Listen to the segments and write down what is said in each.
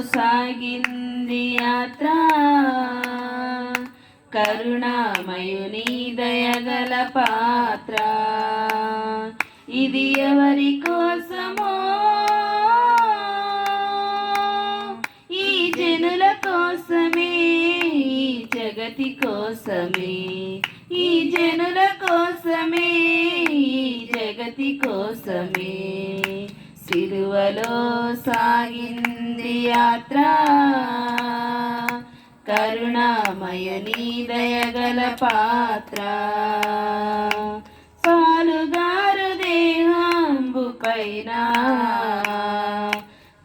సాగింది యాత్ర. కరుణామయుని దయగల పాత్ర. ఇది ఎవరి కోసమో? ఈ జనుల కోసమే? ఈ జగతి కోసమే? ఈ జనుల కోసమే? ఈ జగతి కోసమే? సిలువలో సాగింది యాత్ర. కరుణామయ దయగల పాత్ర. పాలుగారు దేహంబు పైన.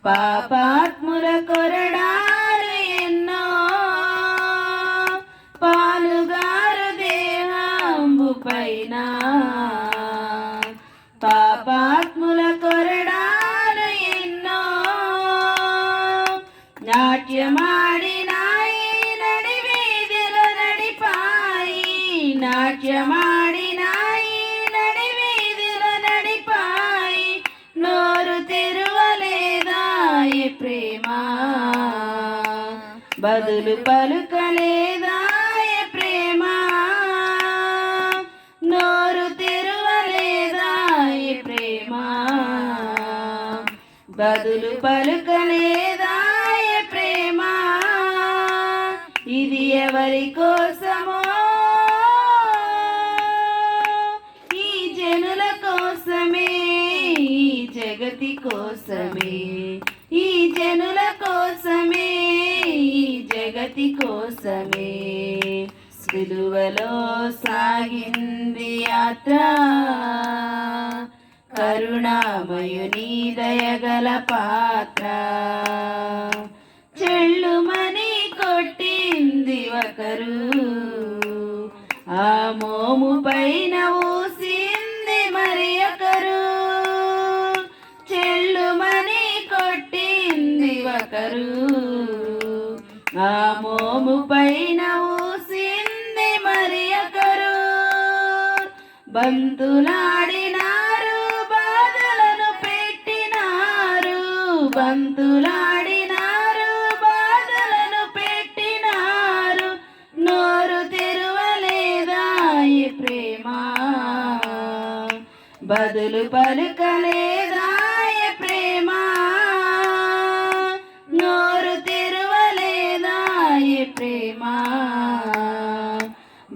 పాపాత్ముల కొరడాలు ఎన్నో. పాలుగారు దేహంబు పైన. పాపాత్ముల నాట్యమాడినాయి నడి వీధిల నడిపాయి నోరు తెరువలేదాయి ప్రేమ. బదులు పలుకలేదాయ ప్రేమ. నోరు తెరువలేదాయ ప్రేమ. బదులు పలుకలేదాయ ప్రేమ. ఇది ఎవరి కోసమో ప్రగతి కోసమే ఈ జనుల కోసమే ఈ జగతి కోసమే. సిలువలో సాగింది యాత్ర కరుణామయుని దయగల పాత్ర. చెళ్ళుమని కొట్టింది ఒకరు ఆ మోము పైన ఊసింది మరి ఒకరు ఒకరు ఆ మోము పైన ఊసింది మరి ఒకరు. బంతులాడినారు బాధలను పెట్టినారు. బంతులాడినారు బాధలను పెట్టినారు. నోరు తెరువలేదాయి ప్రేమ? బదులు పలుకలేదు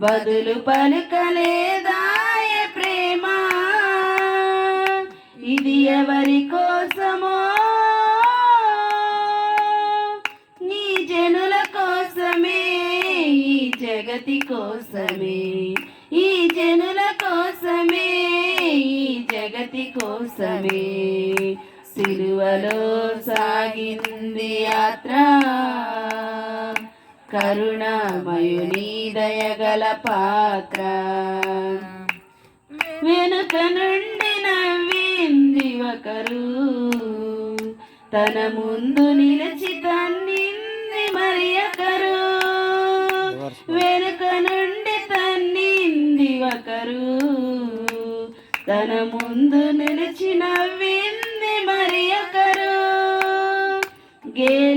బదులు పలుకలేదాయ ప్రేమ. ఇది ఎవరి కోసమో? నీ జనుల కోసమే ఈ జగతి కోసమే. ఈ జనుల కోసమే ఈ జగతి కోసమే. సిలువలో సాగింది యాత్ర. కరుణామయుని దయగల పాత్ర వెనుక నుండి నవ్వింది ఒకరు. తన ముందు నిలిచి తన్నింది మరి ఒకరు. వెనుక నుండి తన్నింది ఒకరు. తన ముందు నిలిచి నవ్వింది మరి ఒకరు. గే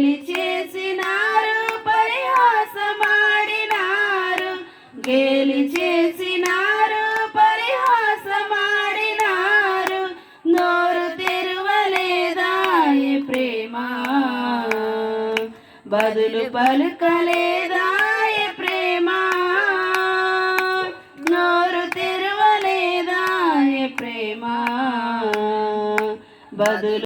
బదులు పలుకలేదాయ ప్రేమ. నోరు తెరువలేదాయ ప్రేమ. బదులు